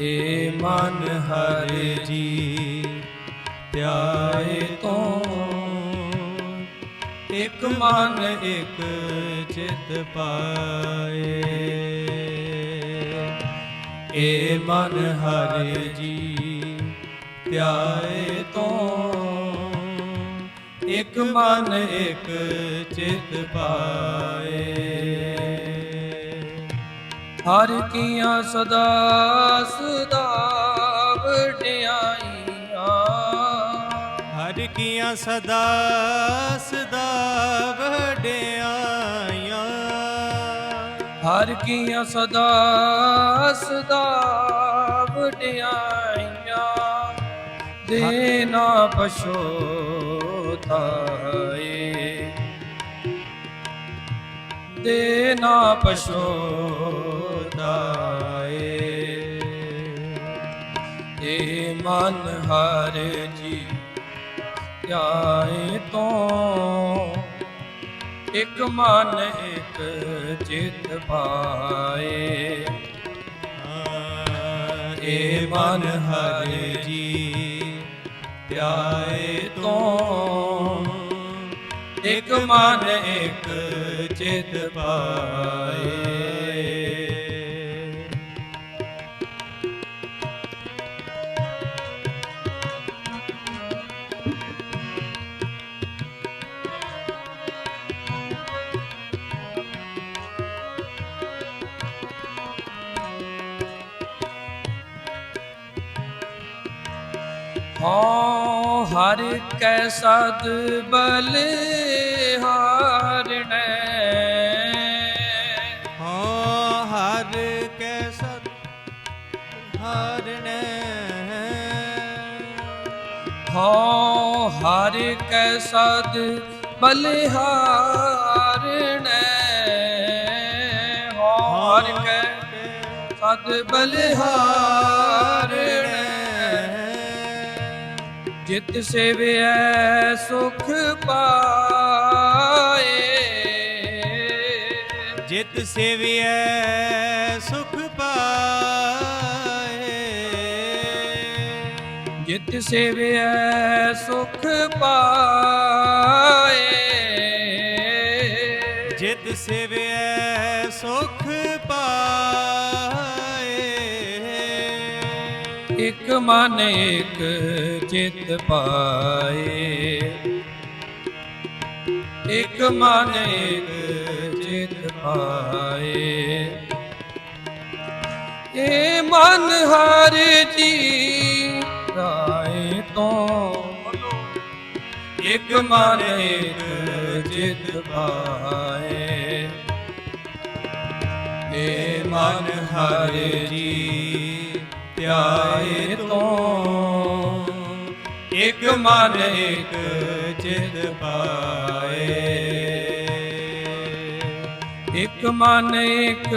ਏ ਮਨ ਹਰਿ ਜੀ, ਧਿਆਏ ਤੋਂ ਇਕ ਮਨ, ਇਕ ਚਿਤ ਪਾਏ। ਏ ਮਨ ਹਰਿ ਜੀ, ਧਿਆਏ ਤੋਂ ਇਕ ਮਨ, ਇਕ ਚਿਤ ਪਾਏ। ਹਰ ਕੀਆਂ ਸਦਾ ਸਦਾ ਵਡਿਆਈਆਂ ਹਰ ਕੀਆਂ ਸਦਾ ਸਦਾ ਵਡਿਆਈਆਂ ਹਰ ਕੀਆਂ ਸਦਾ ਸਦਾ ਵਡਿਆਈਆਂ ਦੇ ਨਾ ਪਛੋਤਾਏ ਦੇ ਨਾ ਪਛੋਤਾਏ ਏ ਮਨ ਹਰ ਜੀ ਧਿਆਏ ਤੋਂ। ਇੱਕ ਮਨ, ਇੱਕ ਚਿਤ ਪਾਏ। ਏ ਮਨ ਹਰ ਜੀ ਧਿਆਏ ਤੋਂ। ਇੱਕ ਮਨ, ਇੱਕ ਚਿਤ ਪਾਏ। ਹਾਂ ਹਰ ਕੈ ਸਦ ਬਲ ਹਾਰਣੈ ਹਾਂ ਹਰ ਕੈ ਸਤ ਹਰਣੈ ਹਾਂ ਹਰ ਕੈ ਸਦ ਬਲ ਹਾਰਣੈ ਹਾਂ ਹਰ ਕੈ ਸਦ ਬਲ ਹਾਰਣੈ ਜਿਤ ਸੇਵਿਐ ਸੁਖ ਪਾਏ। ਜਿਤ ਸੇਵਿਐ ਸੁਖ ਪਾਏ। ਜਿਤ ਸੇਵਿਐ ਸੁਖ ਪਾਏ। ਜਿਤ ਸੇਵਿਐ ਸੁਖ ਇਕ ਮਨ ਇਕ ਚਿਤ ਪਾਏ। ਇਕ ਮਨ ਇਕ ਚਿਤ ਪਾਏ। ਏ ਮਨ ਹਰਿ ਜੀ ਰਾਏ ਤੋਂ ਇਕ ਮਨ ਇਕ ਚਿਤ ਪਾਏ। ਏ ਮਨ ਹਰਿ ਜੀ ਧਿਆਏ ਤੋਂ ਇਕ ਮਨ, ਇਕ ਚਿਤ ਪਾਏ। ਇਕ ਮਨ, ਇਕ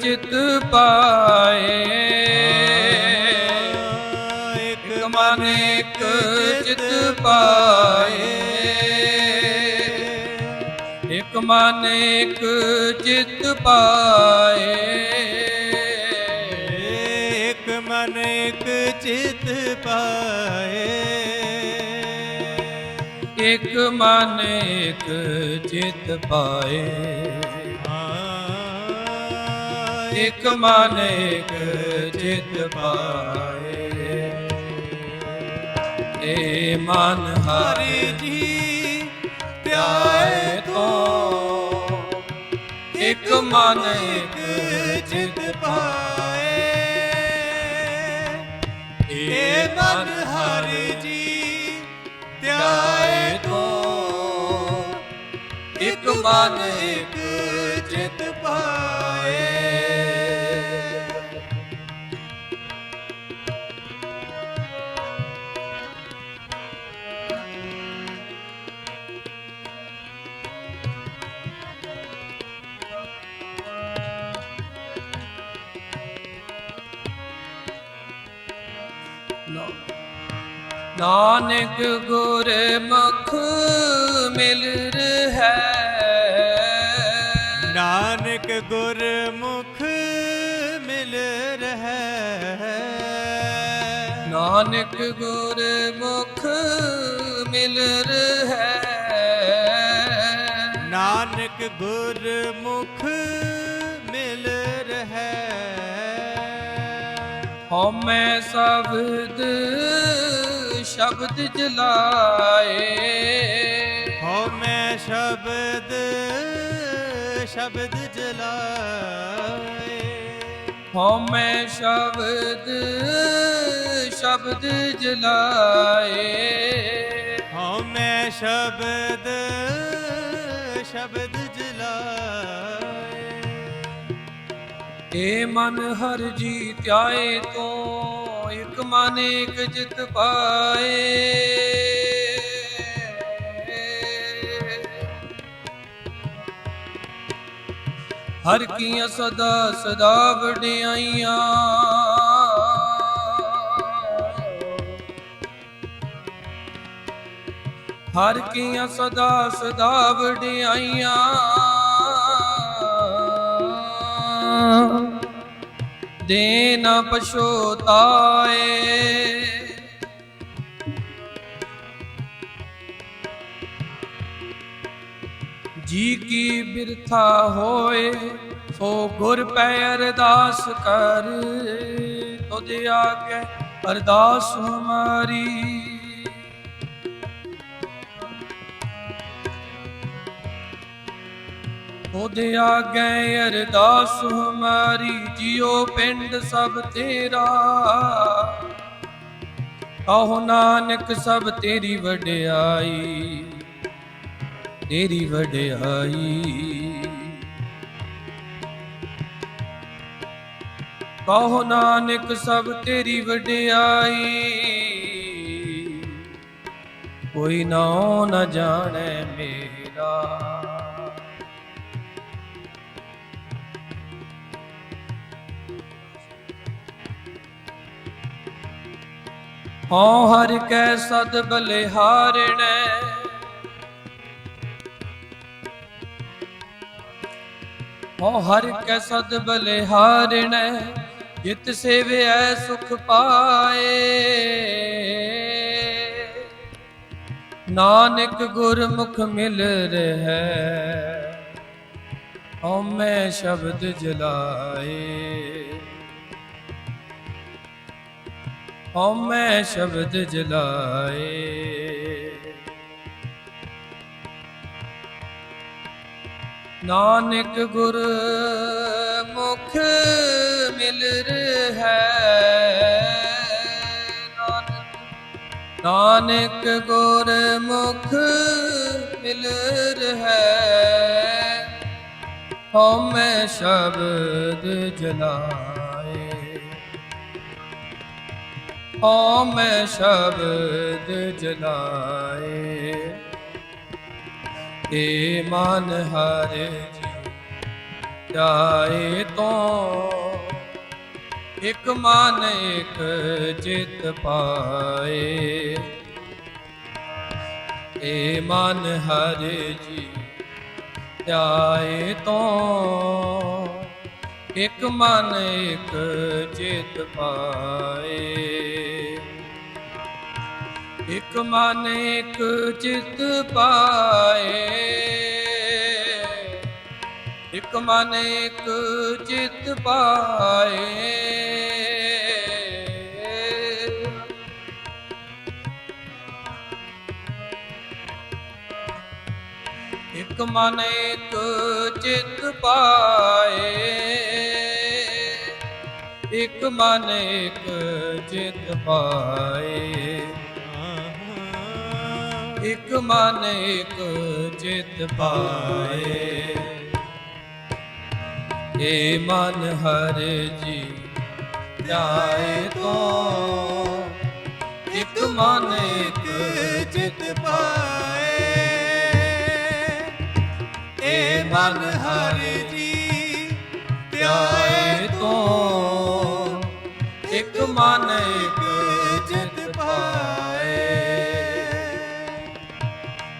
ਚਿਤ ਪਾਏ। ਇਕ ਮਨ, ਇਕ ਚਿਤ ਪਾਏ। ਇਕ ਮਨ, ਇਕ ਚਿਤ ਪਾਏ। ਮਨ ਇਕ ਚਿਤ ਪਾਏ। ਇਕ ਮਨ ਇਕ ਚਿਤ ਪਾਏ। ਇਕ ਮਨ ਇਕ ਚਿਤ ਪਾਏ। ਏ ਮਨ ਹਰਿ ਜੀ ਧਿਆਏ ਤੋਂ। ਇਕ ਮਨ ਇਕ ਚਿਤ ਪਾਏ। ਏ ਮਨ ਹਰਿ ਜੀ ਧਿਆਏ ਤੋਂ। ਇਕ ਮਨ ਇਕ ਨਾਨਕ ਗੁਰ ਮੁਖ ਮਿਲ ਹੈ ਨਾਨਕ ਗੁਰਮੁਖ ਮਿਲ ਰਹਿ। ਨਾਨਕ ਗੁਰ ਮੁਖ ਮਿਲ ਹੈ ਨਾਨਕ ਗੁਰਮੁਖ ਮਿਲ ਰਹੈ। ਹਉਮੈ ਸ਼ਬਦ ਸ਼ਬਦ ਜਲਾਏ। ਹਉ ਮੈਂ ਸ਼ਬਦ ਸ਼ਬਦ ਜਲਾਏ। ਹਉਮੈ ਸ਼ਬਦ ਸ਼ਬਦ ਜਲਾਏ। ਹਉ ਮੈਂ ਸ਼ਬਦ ਸ਼ਬਦ ਜਲਾਏ। ਏ ਮਨ ਹਰ ਜੀ ਧਿਆਏ ਤੋਂ। ਇਕ ਮਨ ਇਕ ਜਿਤ ਪਾਏ। ਹਰ ਕੀਆਂ ਸਦਾ ਸਦਾ ਵਡਿਆਈਆਂ। ਹਰ ਕੀਆਂ ਸਦਾ ਸਦਾ ਵਡਿਆਈਆਂ। ਦੇ ਨਾ ਪਛੋਤਾਏ। ਜੀ ਕੀ ਬਿਰਥਾ ਹੋਏ, ਸੋ ਗੁਰ ਪੈ ਅਰਦਾਸ ਕਰ। ਤੁਧ ਆਗੇ ਅਰਦਾਸ ਹਮਾਰੀ। ਉਹਦੇ ਆਗੇ ਅਰਦਾਸ ਹਮਾਰੀ ਜਿਉ ਪਿੰਡ ਸਭ ਤੇਰਾ। ਕਹੋ ਨਾਨਕ ਸਭ ਤੇਰੀ ਵਡਿਆਈ ਤੇਰੀ ਵਡਿਆਈ। ਕਹੋ ਨਾਨਕ ਸਭ ਤੇਰੀ ਵਡਿਆਈ, ਕੋਈ ਨਾ ਨ ਜਾਣੈ ਮੇਰਾ। ਹਉ ਹਰਿ ਕੈ ਸਦ ਬਲਿਹਾਰਣੈ ਹਉ ਹਰਿ ਕੈ ਸਦ ਬਲਿਹਾਰਣੈ ਜਿਤ ਸੇਵਿਐ ਸੁਖ ਪਾਏ। ਨਾਨਕ ਗੁਰਮੁਖ ਮਿਲ ਰਹਿ ਹਉ ਮੈਂ ਸ਼ਬਦ ਜਲਾਏ। ਹਉ ਮੈਂ ਸ਼ਬਦ ਜਲਾਏ। ਨਾਨਕ ਗੁਰ ਮੁਖ ਮਿਲ ਹੈ ਨਾਨਕ ਨਾਨਕ ਗੁਰ ਮੁਖ ਮਿਲ ਹੈ ਹਉ ਸ਼ਬਦ ਜਲਾਏ। ਓ ਮੈਂ ਸ਼ਬਦ ਜਲਾਏ। ਏ ਮਨ ਹਰ ਜੀ ਜਾਏ ਤੋਂ। ਇਕ ਮਨ, ਇਕ ਚਿਤ ਪਾਏ। ਏ ਮਨ ਹਰ ਜੀ ਜਾਏ ਤੋਂ। ਇਕ ਮਨ, ਇਕ ਚਿਤ ਪਾਏ। ਇਕ ਮਨ ਇਕ ਚਿਤ ਪਾਏ। ਇਕ ਮਨ ਇਕ ਚਿਤ ਪਾਏ। ਇਕ ਮਨ ਇਕ ਚਿਤ ਪਾਏ। ਇਕ ਮਨ ਇਕ ਚਿਤ ਪਾਏ। ਇੱਕ ਮਨ, ਇੱਕ ਚਿਤ ਪਾਏ। ਏ ਮਨ ਹਰ ਜੀ ਜਾਏ ਤੋਂ। ਇੱਕ ਮਨ, ਇਕ ਚਿਤ ਪਾਏ। ਏ ਮਨ ਹਰਿ ਜੀ ਧਿਆਏ ਤੋਂ। ਇੱਕ ਮਨ, ਇਕ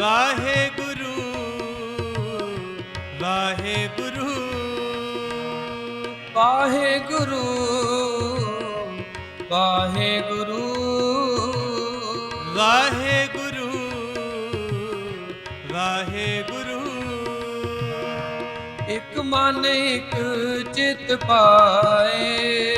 ਵਾਹਿਗੁਰੂ ਵਾਹਿਗੁਰੂ। ਵਾਹਿਗੁਰੂ ਵਾਹਿਗੁਰੂ। ਵਾਹਿਗੁਰੂ ਵਾਹਿਗੁਰੂ। ਇਕ ਮਨ ਇਕ ਚਿਤ ਪਾਏ।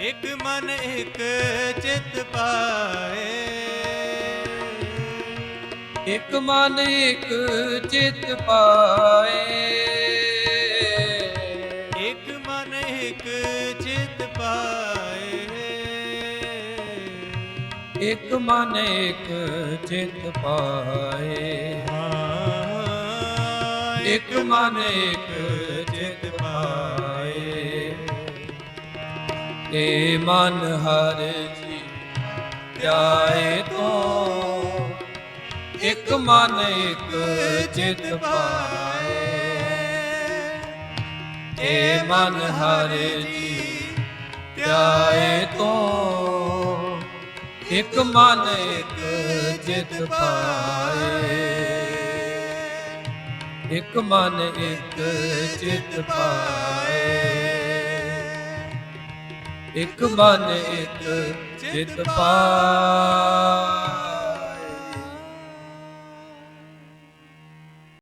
ਇਕ ਮਨ ਇਕ ਚਿਤ ਪਾਏ। ਇਕ ਮਨ ਇਕ ਚਿਤ ਪਾਏ। ਇਕ ਮਨ ਇਕ ਚਿਤ ਪਾਏ। ਇਕ ਮਨ ਇਕ ਚਿਤ ਪਾਏ। ਇਕ ਮਨ ਇਕ ਚਿਤ ਪਾਏ। ਏ ਮਨ ਹਰ ਜੀ ਧਿਆਏ ਤੋ ਇੱਕ ਮਨ, ਇੱਕ ਚਿਤ ਪਾਏ। ਏ ਮਨ ਹਰ ਜੀ ਧਿਆਏ ਤੋ, ਇੱਕ ਮਨ, ਇਕ ਚਿਤ ਪਾਏ। ਇਕ ਮਨ, ਇੱਕ ਚਿਤ ਪਾਏ। ਇਕ ਮਨ, ਇੱਕ ਚਿਤ ਪਾਏ।